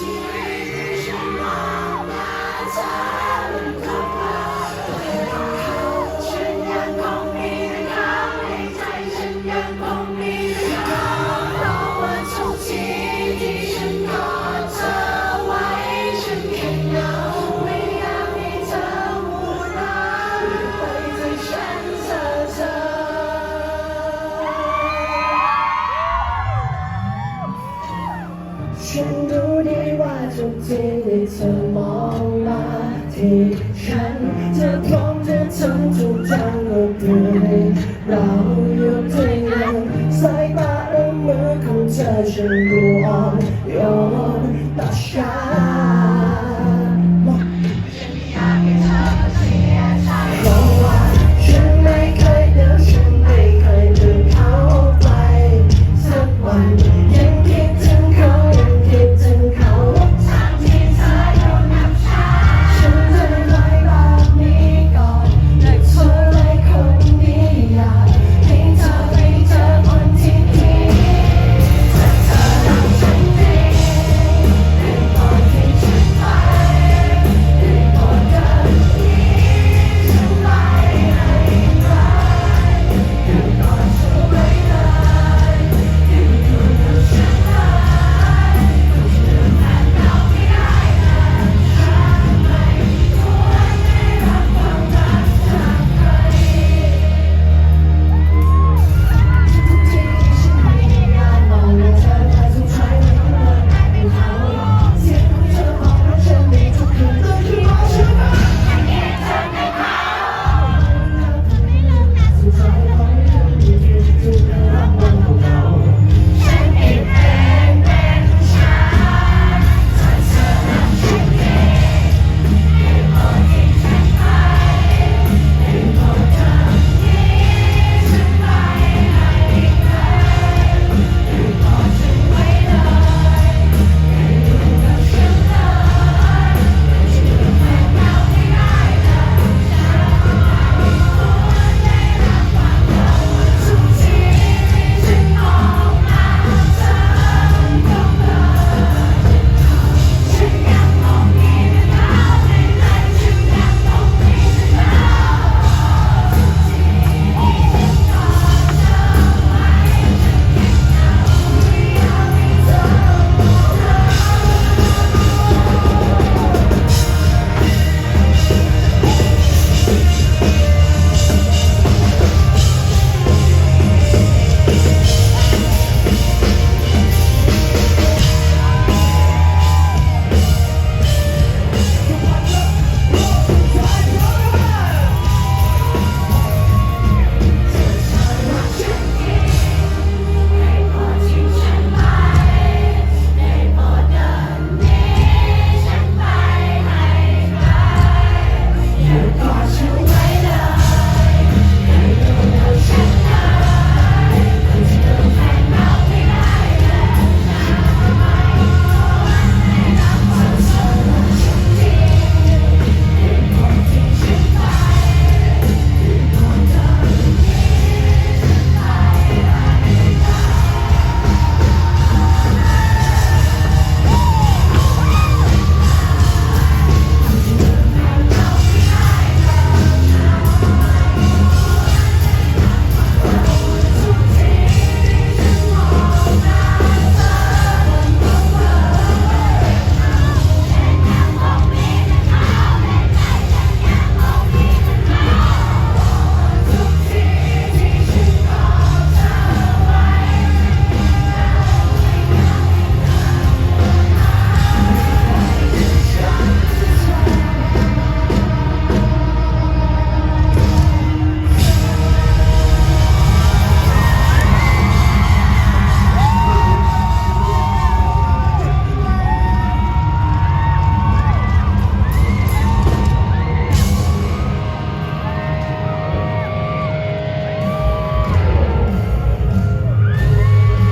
ที่ ทุกทีที่เธอมองมาที่ฉันจะพร้อมจะทำทุกอย่างเพื่อให้เราอยู่ด้วยกันสายตาและมือของเธอฉันรู้อ่อนโยนต่อฉัน